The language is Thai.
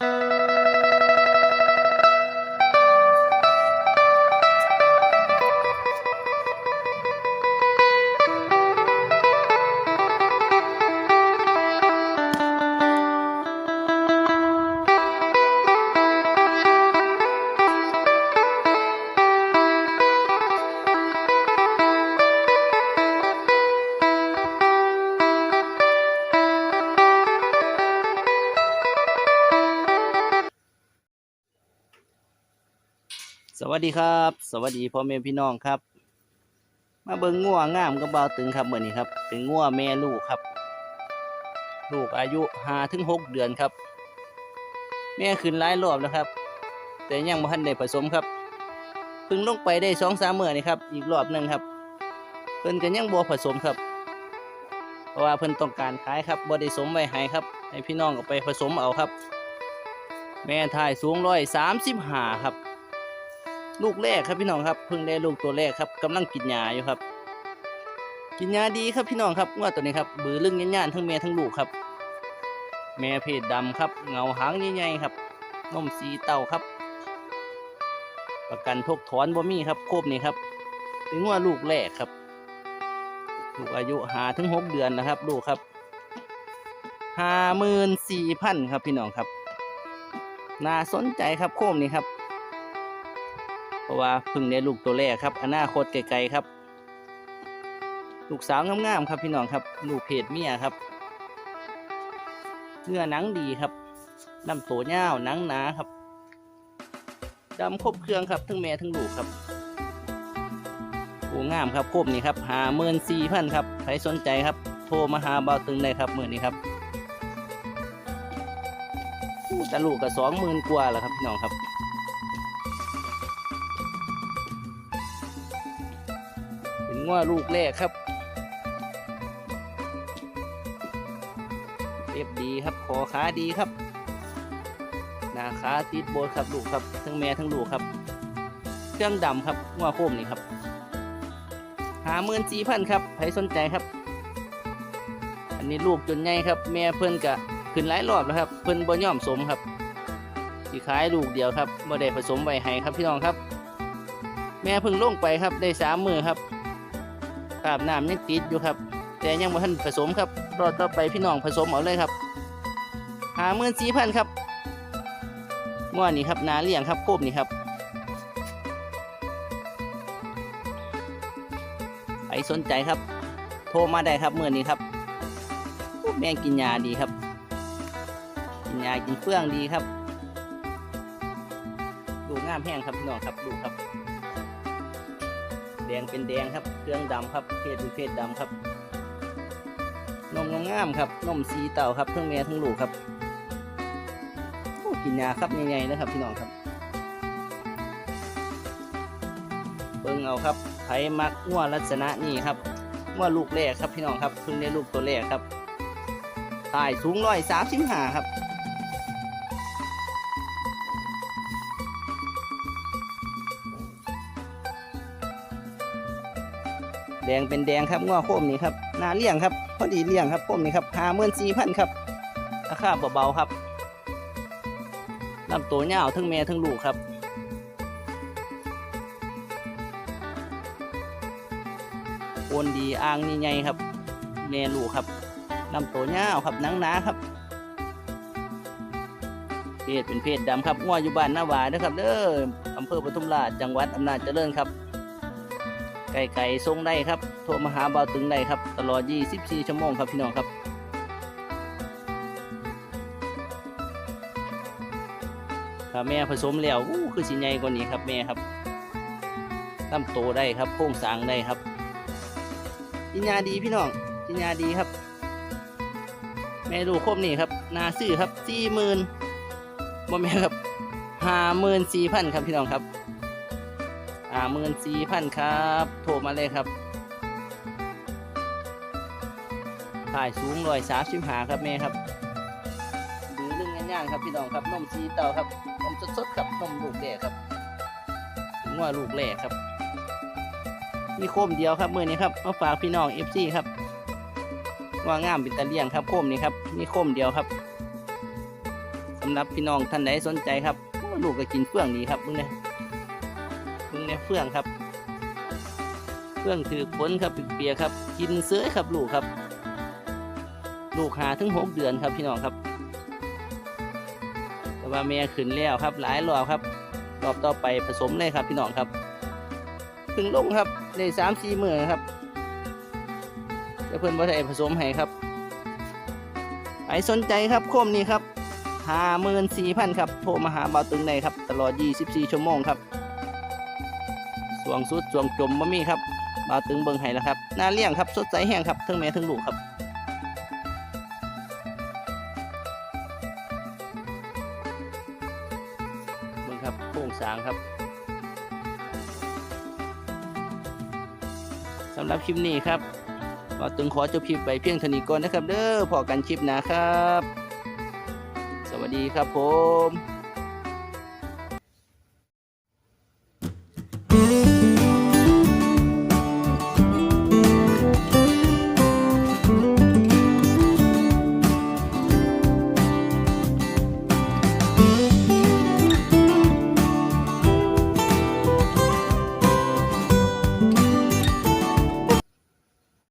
ส วัสดีครับ สวัสดีพ่อแม่พี่น้องครับ มาเบิ่งงัวงามกับเบาตึงครับเมื้อนี้ครับ เป็นงัวแม่ลูกครับ ลูกอายุห้าถึงหกเดือนครับ แม่ขึ้นหลายรอบแล้วครับ แต่ยังบ่ทันได้ผสมครับเพิ่งลงไปได้สองสามเมื้อนี่ครับ อีกรอบหนึ่งครับ เพิ่นก็ยังบ่ผสมครับ เพราะว่าเพิ่นต้องการขายครับบ่ได้สมไว้ให้ครับ ให้พี่น้องเอาไปผสมเอาครับ แม่ทายสูงร้อยสามสิบห้าครับ ลูกแรกครับพี่น้องครับเพิ่งได้ลูกตัวแรกครับกำลังกินยาอยู่ครับ กินยาดีครับพี่น้องครับงวดตัวนี้ครับบือลึงย่านๆทั้งแม่ทั้งลูกครับ แม่เพศดำครับ เงาหางใหญ่ๆครับนมสีเต้าครับ ประกันทกถอนบ่มีครับโคบนี่ครับเป็นงวดลูกแรกครับลูกอายุหาถึงหกเดือนนะครับ ลูกครับห้าหมื่นสี่พันครับพี่น้องครับ น่าสนใจครับโคมนี่ครับ เพราะว่าพึ่งได้ลูกตัวแรกครับอนาคตไกลๆครับ ลูกสาวงามๆครับพี่น้องครับลูกเพศเมียครับเนื้อหนังดีครับลำตัวเงาหนังหนาครับดำครบเครื่องครับทั้งแม่ทั้งลูกครับโอ้งามครับครบนี่ครับหาเมินสี่พันครับใครสนใจครับ โทรมาหาเบาตึงได้ครับมือนี้ครับแต่ลูกก็สองหมื่นกว่าแล้วครับพี่น้องครับ ง้อลูกแรกครับเรียบดีครับคอขาดีครับ หน้าขาติดโบนครับลูกครับ ทั้งแม่ทั้งลูกครับ เครื่องดำครับง้อโคมนี่ครับหาหมื่นสี่พันครับใครสนใจครับ อันนี้ลูกจนใหญ่ครับ แม่เพิ่นกะขึ้นหลายรอบแล้วครับ เพิ่นบ่ย่อมสมครับสีขายลูกเดียวครับบ่ได้ผสมไว้ให้ครับพี่น้องครับ แม่เพิ่งลงไปครับได้สามมือครับ กราบน้ำยังติดอยู่ครับ แต่ยังบ่ทันผสมครับรอต่อไปพี่น้องผสมเอาเลยครับหาเมื่นสี่พันครับง้อนี่ครับนาเลี้ยงครับโคบนี่ครับใครสนใจครับ โทรมาได้ครับเมื่อนี้ครับแม่งกินยาดีครับ กินยากินเฟื่องดีครับ ดูงามแห้งครับพี่น้องครับดูครับ งเป็นแดงครับ เครื่องดำครับเพศเป็นเพศดำครับนมงามๆครับนมสีเต่าครับทั้งแม่ทั้งลูกครับกินยาครับใหญ่ๆนะครับพี่น้องครับ เบิ่งเอาครับไผมักงัวลักษณะนี้ครับงัวลูกแรกครับพี่น้องครับเพิ่งได้ลูกตัวแรกครับตายสูงร้อยสามสิบห้าครับ แดงเป็นแดงครับง้อโคมนี่ครับนาเลี้ยงครับพอดีเลี้ยงครับโคมนี่ครับหาเมื่นสี่พันครับราคาเบาๆครับลำตัวเงาวทั้งแม่ทั้งลูกครับโอนดีอ่างนี่ไงครับแม่ลูกครับลำตัวเงาวครับหนังหนาครับเพศเป็นเพศดำครับง้ออยู่บ้านหน้าวายนะครับเด้ออำเภอปทุมราชจังหวัดอำนาจเจริญครับ ไก่ไก่ทรงได้ครับ โทรมาหาเบาตึงได้ครับ ตลอด 24 ชั่วโมงครับพี่น้องครับถ้าแม่ผสมแล้วอู้คือสิใหญ่กว่านี้ครับแม่ครับตั้มโตได้ครับโค้งสางได้ครับกินยาดีพี่น้องกินยาดีครับ แม่ลูกครบนี่ครับ นาซื้อครับสี่หมื่นบ่แม่ครับห้าหมื่นสี่พันครับพี่น้องครับ อ่าหมื่นสี่พันครับ โทรมาเลยครับถ่ายสูงร้อยสามสิบหาครับแม่ครับดูเรื่องย่างๆครับพี่น้องครับนมซีเต่าครับนมสดๆครับนมลูกแรกครับถึงว่าลูกแรกครับมีโคมเดียวครับมือนี้ครับมาฝากพี่น้องเอฟซีครับ ว่างามเป็นตะเลียงครับโคมนี้ครับมีโคมเดียวครับสำหรับพี่น้องท่านใดสนใจครับลูกก็กินเฟื่องดีครับมึงเนี่ย มึงเนี่เฟื่องครับเฟื่องถือผลครับเปียครับ กินเสื้อครับลูกครับ ลูกหาถึงหกเดือนครับพี่น้องครับ แต่ว่าแม่ขึ้นแล้วครับ หลายรอบครับ รอบต่อไปผสมเลยครับพี่น้องครับเพึ่งลงครับได้สามสี่มือครับจะเพิ่นบ่ได้ผสมให้ครับใครสนใจครับโคมนี้ครับห้าหมื่นสี่พันครับ โทรมาหาเบาตึงได้ครับ ตลอด 24 ชั่วโมงครับ สวงสุดสวงจมบ่มีครับบาตึงเบิ่งให้แล้วครับน้าเลี้ยงครับสดใสแห้งครับทั้งแม่ทั้งลูกครับเบิ่งครับโครงสางครับสำหรับคลิปนี้ครับก็ตึงขอจบคลิปไปเพียงเท่านี้ก่อนนะครับ เด้อพอกันคลิปน้าครับ สวัสดีครับผม